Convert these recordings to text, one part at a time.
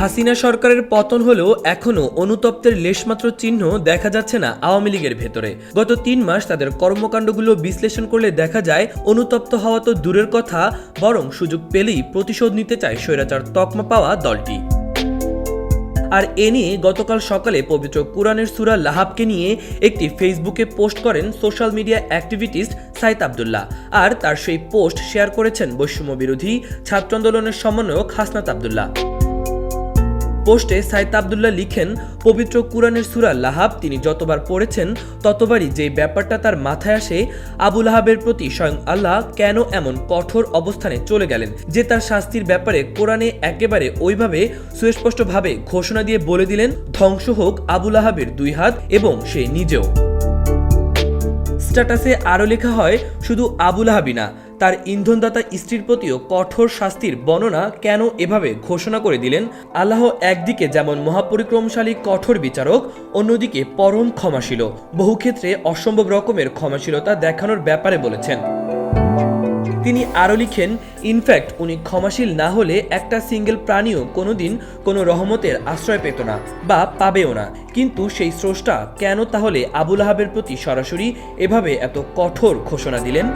হাসিনা সরকারের পতন হলেও এখনও অনুতপ্তের লেশমাত্র চিহ্ন দেখা যাচ্ছে না আওয়ামী লীগের ভেতরে। গত তিন মাস তাদের কর্মকাণ্ডগুলো বিশ্লেষণ করলে দেখা যায়, অনুতপ্ত হওয়া তো দূরের কথা, বরং সুযোগ পেলেই প্রতিশোধ নিতে চায় স্বৈরাচার তকমা পাওয়া দলটি। আর এ নিয়ে গতকাল সকালে পবিত্র কুরআনের সুরা লাহাবকে নিয়ে একটি ফেসবুকে পোস্ট করেন social media activist Sayeed Abdullah. আর তার সেই পোস্ট শেয়ার করেছেন বৈষম্য বিরোধী ছাত্র আন্দোলনের সমন্বয়ক হাসনাত আবদুল্লাহ। পোস্টে সাইদ আবদুল্লাহ লিখেন, পবিত্র কুরআনের সুরা লাহাব, তিনি যতবার পড়েছেন, ততবারই যে ব্যাপারটা তার মাথায় আসে আবু লাহাবের প্রতি স্বয়ং আল্লাহ কেন এমন কঠোর অবস্থানে চলে গেলেন? যে তার শাস্তির ব্যাপারে কোরআনে একেবারে ওইভাবে সুস্পষ্টভাবে ঘোষণা দিয়ে বলে দিলেন, ধ্বংস হোক আবু লাহাবের দুই হাত এবং সে নিজেও। স্ট্যাটাসে আরও লেখা হয়, শুধু আবুল আহাবি না তার ইন্ধনদাতা স্ত্রীর প্রতিও কঠোর শাস্তির বর্ণনা কেন এভাবে ঘোষণা করে দিলেন? আল্লাহ একদিকে যেমন মহাপরিক্রমশালী, কঠোর বিচারক, অন্যদিকে পরম ক্ষমাশীল। বহু ক্ষেত্রে অসম্ভব রকমের ক্ষমাশীলতা দেখানোর ব্যাপারে বলেছেন। তিনি আরও লিখেন ইনফ্যাক্ট উনি ক্ষমাশীল না হলে একটা সিঙ্গেল প্রাণীও কোনোদিন কোনো রহমতের আশ্রয় পেত না বা পাবেও না। কিন্তু সেই স্রষ্টা কেন তাহলে আবুল আহাবের প্রতি সরাসরি এভাবে এত কঠোর ঘোষণা দিলেন?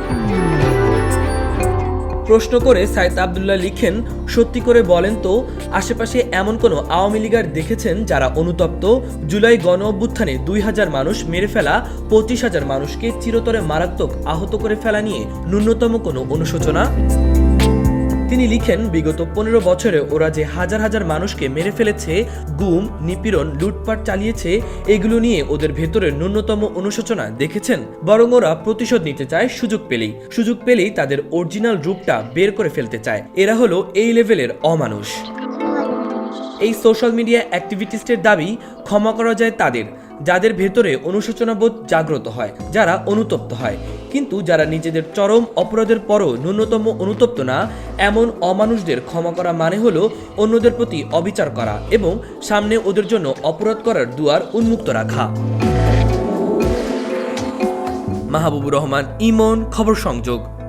প্রশ্ন করে সাইদ আবদুল্লাহ লিখেন, সত্যি করে বলেন তো, আশেপাশে এমন কোনো আওয়ামী লীগার দেখেছেন যারা অনুতপ্ত? জুলাই গণ অভ্যুত্থানে দুই হাজার মানুষ মেরে ফেলা, পঁচিশ হাজার মানুষকে চিরতরে মারাত্মক আহত করে ফেলা নিয়ে ন্যূনতম কোনো অনুশোচনা? তিনি লিখেন, বিগত পনেরো বছরে ওরা যে হাজার হাজার মানুষকে মেরে ফেলেছে, গুম, নিপীড়ন, লুটপাট চালিয়েছে, এগুলো নিয়ে ওদের ভেতরে ন্যূনতম অনুশোচনা দেখেছেন। বরং ওরা প্রতিশোধ নিতে চায় সুযোগ পেলেই। সুযোগ পেলেই তাদের অরিজিনাল রূপটা বের করে ফেলতে চায়। এরা হলো এই লেভেলের অমানুষ। এই সোশ্যাল মিডিয়া অ্যাক্টিভিটিস্টের দাবি, ক্ষমা করা যায় তাদের, যাদের ভেতরে অনুশোচনাবোধ জাগ্রত হয়, যারা অনুতপ্ত হয়। কিন্তু যারা নিজেদের চরম অপরাধের পরও ন্যূনতম অনুতপ্ত না, এমন অমানুষদের ক্ষমা করা মানে হল অন্যদের প্রতি অবিচার করা এবং সামনে ওদের জন্য অপরাধ করার দুয়ার উন্মুক্ত রাখা। মাহবুবুর রহমান, ইমন, খবর সংযোগ।